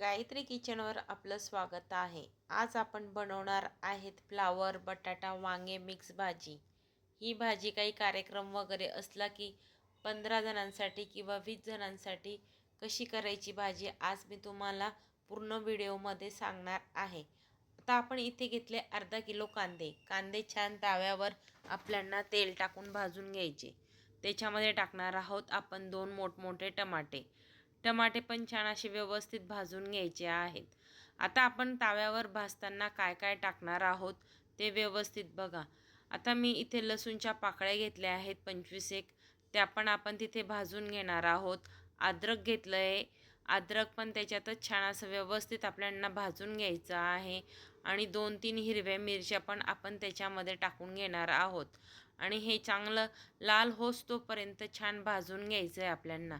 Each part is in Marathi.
गायत्री किचनवर आपलं स्वागत आहे. आज आपण बनवणार आहेत फ्लावर बटाटा वांगे मिक्स भाजी. ही भाजी काही कार्यक्रम वगैरे असला की पंधरा जणांसाठी किंवा वीस जणांसाठी कशी करायची भाजी आज मी तुम्हाला पूर्ण व्हिडिओमध्ये सांगणार आहे. आता आपण इथे घेतले अर्धा किलो कांदे. कांदे छान ताव्यावर आपल्यांना तेल टाकून भाजून घ्यायचे. त्याच्यामध्ये टाकणार आहोत आपण दोन मोठमोठे टमाटे. टमाटे पण छान असे व्यवस्थित भाजून घ्यायचे आहेत. आता आपण ताव्यावर भाजताना काय काय टाकणार आहोत ते व्यवस्थित बघा. आता मी इथे लसूणच्या पाकळ्या घेतल्या आहेत पंचवीस एक. त्या पण आपण तिथे भाजून घेणार आहोत. अद्रक घेतलं आहे अद्रक पण त्याच्यातच छान असं व्यवस्थित आपल्याला भाजून घ्यायचं आहे. आणि दोन तीन हिरव्या मिरच्या पण आपण त्याच्यामध्ये टाकून घेणार आहोत. आणि हे चांगलं लाल होस तोपर्यंत छान भाजून घ्यायचं आहे आपल्यांना.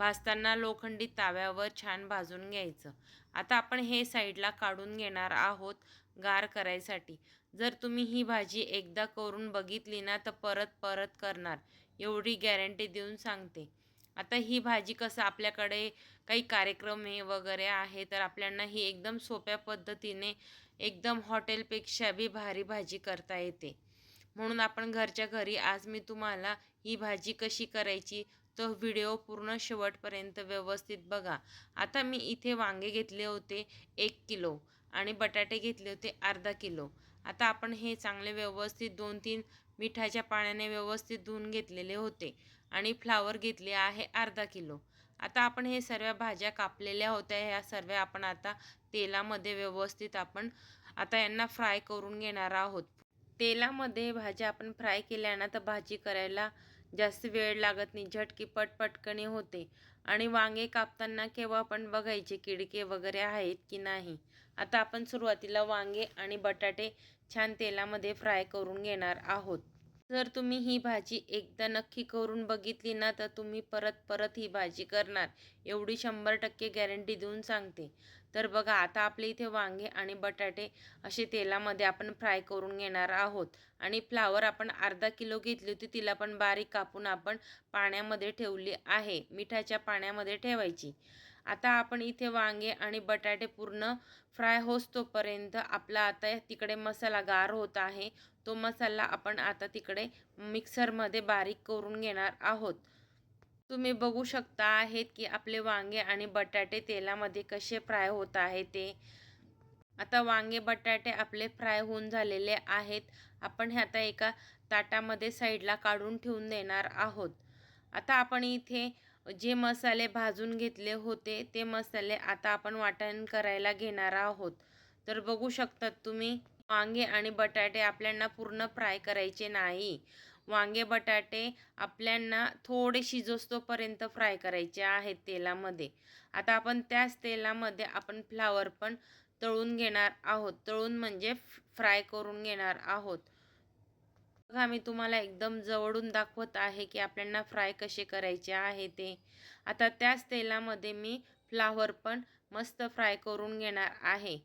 भाजताना लोखंडी ताव्यावर छान भाजून घ्यायचं. आता आपण हे साईडला काढून घेणार आहोत गार करायसाठी. जर तुम्ही ही भाजी एकदा करून बघितली ना तर परत परत करणार. एवढी गॅरंटी देऊन सांगते. आता ही भाजी कसं आपल्याकडे काही कार्यक्रम हे वगैरे आहे तर आपल्याला ही एकदम सोप्या पद्धतीने एकदम हॉटेलपेक्षा बी भारी भाजी करता येते. म्हणून आपण घरच्या घरी आज मी तुम्हाला ही भाजी कशी करायची तो व्हिडिओ पूर्ण शेवटपर्यंत व्यवस्थित बघा. आता मी इथे वांगे घेतले होते एक किलो आणि बटाटे घेतले होते अर्धा किलो. आता आपण हे चांगले व्यवस्थित दोन तीन मिठाच्या पाण्याने व्यवस्थित धुवून घेतलेले होते आणि फ्लावर घेतले आहे अर्धा किलो. आता आपण हे सर्व भाज्या कापलेल्या होत्या ह्या सर्व आपण आता तेलामध्ये व्यवस्थित आपण आता यांना फ्राय करून घेणार आहोत. तेलामध्ये भाज्या आपण फ्राय केल्या ना तर भाजी करायला जास्त वेळ लागत नाही झटकी पटपटकणी होते. आणि वांगे कापताना केव्हा पण बघायचे किडके वगैरे आहेत की नाही? आता आपण सुरुवातीला वांगे आणि बटाटे छान तेलामध्ये फ्राय करून घेणार आहोत. जर तुम्ही ही भाजी एकदा नक्की करून बघितली ना तर तुम्ही परत परत ही भाजी करणार. एवढी शंभर टक्के गॅरंटी देऊन सांगते. तर बघा आता आपले इथे वांगे आणि बटाटे असे तेलामध्ये आपण फ्राय करून घेणार आहोत. आणि फ्लावर आपण अर्धा किलो घेतली होती तिला पण बारीक कापून आपण पाण्यामध्ये ठेवली आहे. मिठाच्या पाण्यामध्ये ठेवायची. आता आपण इथे वांगे आणि बटाटे पूर्ण फ्राय होसतोपर्यंत आपला आता तिकडे मसाला गार होत आहे. तो मसाला आपण आता तिकडे मिक्सरमध्ये बारीक करून घेणार आहोत. तुम्ही बघू शकता आहेत की आपले वांगे आणि बटाटे तेलामध्ये कसे फ्राय होत आहे ते. आता वांगे बटाटे आपले फ्राय होऊन झालेले आहेत. आपण हे आता एका ताटामध्ये साईडला काढून ठेवून देणार आहोत. आता आपण इथे जे मसाले भाजून घेतले होते ते मसाले आता आपण वाटण करायला घेणार आहोत. तर बघू शकतात तुम्ही वांगे आणि बटाटे आपल्यांना पूर्ण फ्राय करायचे नाही. वांगे बटाटे आपल्यांना थोडे शिजोस्तोपर्यंत फ्राय करायचे आहेत तेलामध्ये. आता आपण त्याच तेलामध्ये आपण फ्लावर पण तळून घेणार आहोत. तळून म्हणजे फ्राय करून घेणार आहोत. बघा मी तुम्हाला एकदम जवळून दाखवत आहे की आपल्यांना फ्राय कसे करायचे आहे ते. आता त्याच तेलामध्ये मी फ्लावर पण मस्त फ्राय करून घेणार आहे.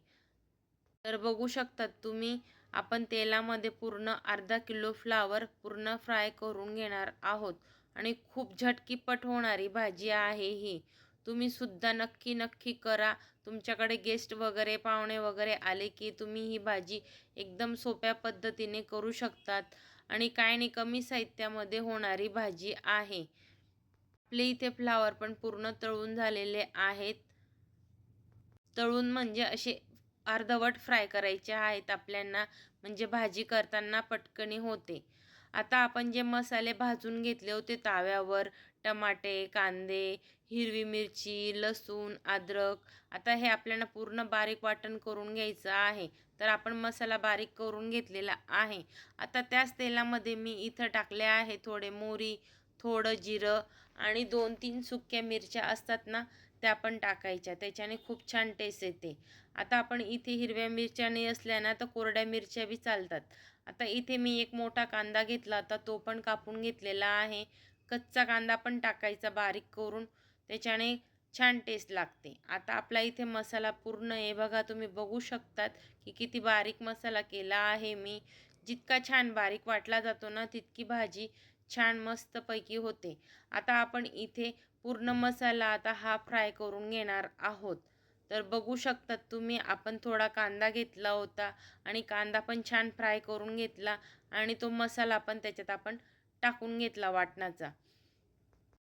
तर बघू शकतात तुम्ही आपण तेलामध्ये पूर्ण अर्धा किलो फ्लावर पूर्ण फ्राय करून घेणार आहोत. आणि खूप झटकीपट होणारी भाजी आहे ही. तुम्ही सुद्धा नक्की नक्की करा. तुमच्याकडे गेस्ट वगैरे पाहुणे वगैरे आले की तुम्ही ही भाजी एकदम सोप्या पद्धतीने करू शकतात. आणि काय नाही कमी साहित्यामध्ये होणारी भाजी आहे. आपले इथे फ्लावर पण पूर्ण तळून झालेले आहेत. तळून म्हणजे असे अर्धवट फ्राय करायचे आहेत आपल्यांना म्हणजे भाजी करताना पटकनी होते. आता आपण जे मसाले भाजून घेतले होते ताव्यावर टमाटे कांदे हिरवी मिरची लसूण अद्रक आता हे आपल्याला पूर्ण बारीक वाटण करून घ्यायचं आहे. तर आपण मसाला बारीक करून घेतलेला आहे. आता त्याच तेलामध्ये मी इथं टाकले आहे थोडे मोरी थोडं जिरं आणि दोन तीन सुक्या मिरच्या असतात ना त्या पण टाकायच्या. त्याच्याने खूप छान टेस्ट येते. आता आपण इथे हिरव्या मिरच्या नाही असल्या ना तर कोरड्या मिरच्या बी चालतात. आता इथे मी एक मोठा कांदा घेतला होता तो पण कापून घेतलेला आहे. कच्चा कांदा पण टाकायचा बारीक करून. त्याच्याने छान टेस्ट लागते. आता आपला इथे मसाला पूर्ण आहे. बघा तुम्ही बघू शकतात की किती बारीक मसाला केला आहे मी. जितका छान बारीक वाटला जातो ना तितकी भाजी छान मस्तपैकी होते. आता आपण इथे पूर्ण मसाला आता हा फ्राय करून घेणार आहोत. तर बघू शकतात तुम्ही आपण थोडा कांदा घेतला होता आणि कांदा पण छान फ्राय करून घेतला आणि तो मसाला पण त्याच्यात आपण टाकून घेतला वाटणाचा.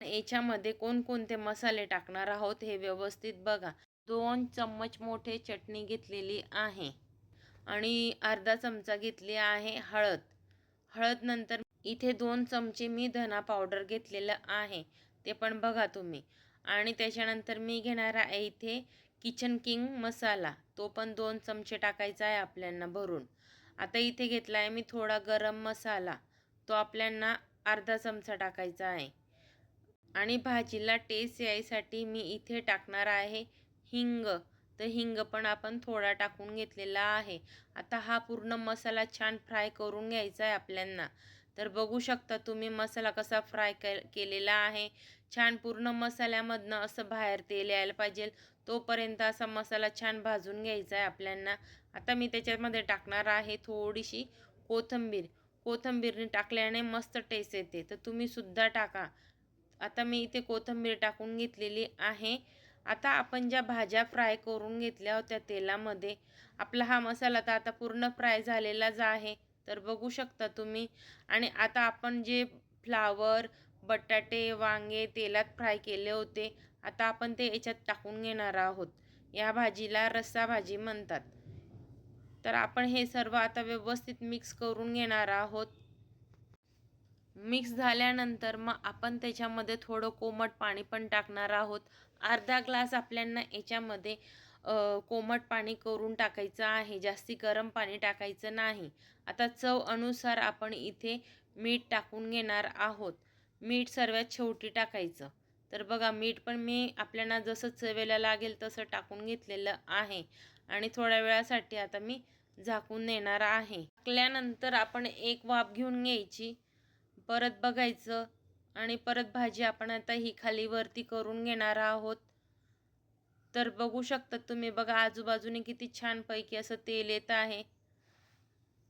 याच्यामध्ये कोणकोणते मसाले टाकणार आहोत हे व्यवस्थित बघा. दोन चम्मच मोठे चटणी घेतलेली आहे आणि अर्धा चमचा घेतली आहे हळद. हळद नंतर इथे दोन चमचे मी धना पावडर घेतलेलं आहे. ते पण बघा तुम्ही. आणि त्याच्यानंतर मी घेणार आहे इथे किचन किंग मसाला. तो पण दोन चमचे टाकायचा आहे आपल्यांना भरून. आता इथे घेतला आहे मी थोडा गरम मसाला. तो आपल्यांना अर्धा चमचा टाकायचा आहे. आणि भाजीला टेस्ट यायसाठी मी इथे टाकणार आहे हिंग. तर हिंग पण आपण थोडा टाकून घेतलेला आहे. आता हा पूर्ण मसाला छान फ्राय करून घ्यायचा आहे आपल्यांना. तर बघू शकता तुम्ही मसाला कसा फ्राय के केलेला आहे. छान पूर्ण मसाल्यामधनं असं बाहेर तेल यायला पाहिजे. तोपर्यंत असा मसाला छान भाजून घ्यायचा आहे आपल्यांना. आता मी त्याच्यामध्ये टाकणार आहे थोडीशी कोथिंबीर. कोथिंबीरने टाकल्याने मस्त टेस्ट येते. तर तुम्हीसुद्धा टाका. आता मी इथे कोथिंबीर टाकून घेतलेली आहे. आता आपण ज्या भाज्या फ्राय करून घेतल्या होत्या तेलामध्ये आपला हा मसाला तर आता पूर्ण फ्राय झालेलाच आहे. तर बघू शकता तुम्ही. आणि आता आपण जे फ्लावर बटाटे वांगे तेलात फ्राय केले होते आता आपण ते याच्यात टाकून घेणार आहोत. या भाजीला रस्सा भाजी म्हणतात. तर आपण हे सर्व आता व्यवस्थित मिक्स करून घेणार आहोत. मिक्स झाल्यानंतर मग आपण त्याच्यामध्ये थोडं कोमट पाणी पण टाकणार आहोत. अर्धा ग्लास आपल्यांना याच्यामध्ये कोमट पाणी करून टाकायचं आहे जास्ती गरम पाणी टाकायचं नाही. आता चव अनुसार आपण इथे मीठ टाकून घेणार आहोत. मीठ सर्वात शेवटी टाकायचं. तर बघा मीठ पण मी आपल्याला जसं चवेला लागेल तसं टाकून घेतलेलं आहे. आणि थोड्या वेळासाठी आता मी झाकून देणार आहे. टाकल्यानंतर आपण एक वाफ घेऊन घ्यायची. परत बघायचं आणि परत भाजी आपण आता ही खाली वरती करून घेणार आहोत. तर बघू शकता तुम्ही बघा आजूबाजूने किती छानपैकी असं तेल येत आहे.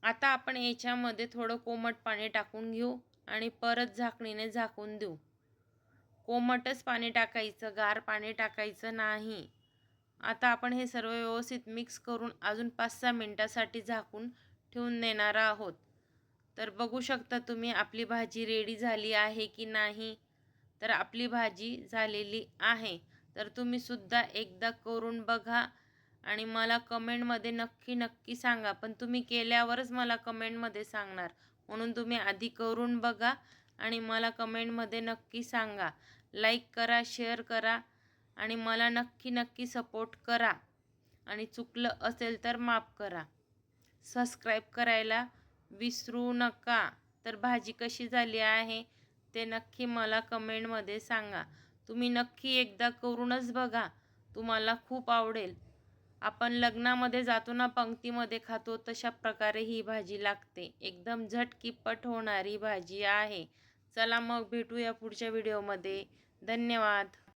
आता आपण याच्यामध्ये थोडं कोमट पाणी टाकून घेऊ आणि परत झाकणीने झाकून देऊ. कोमटच पाणी टाकायचं गार पाणी टाकायचं नाही. आता आपण हे सर्व व्यवस्थित मिक्स करून अजून पाच सहा मिनटासाठी झाकून ठेवून देणार आहोत. तर बघू शकता तुम्ही आपली भाजी रेडी झाली आहे की नाही. तर आपली भाजी झालेली आहे. तर तुम्हीसुद्धा एकदा करून बघा आणि मला कमेंटमध्ये नक्की नक्की सांगा. पण तुम्ही केल्यावरच मला कमेंटमध्ये सांगणार. म्हणून तुम्ही आधी करून बघा आणि मला कमेंटमध्ये नक्की सांगा. लाईक करा शेअर करा आणि मला नक्की नक्की सपोर्ट करा. आणि चुकलं असेल तर माफ करा. सबस्क्राईब करायला विसरू नका. तर भाजी कशी झाली आहे ते नक्की मला कमेंटमध्ये सांगा. तुम्ही नक्की एकदा करूनच बघा. तुम्हाला खूप आवडेल. आपण लग्नामध्ये जातो ना पंक्तीमध्ये खातो तशा प्रकारे ही भाजी लागते. एकदम झटकीपट होणारी भाजी आहे. चला मग भेटूया पुढच्या व्हिडिओमध्ये धन्यवाद.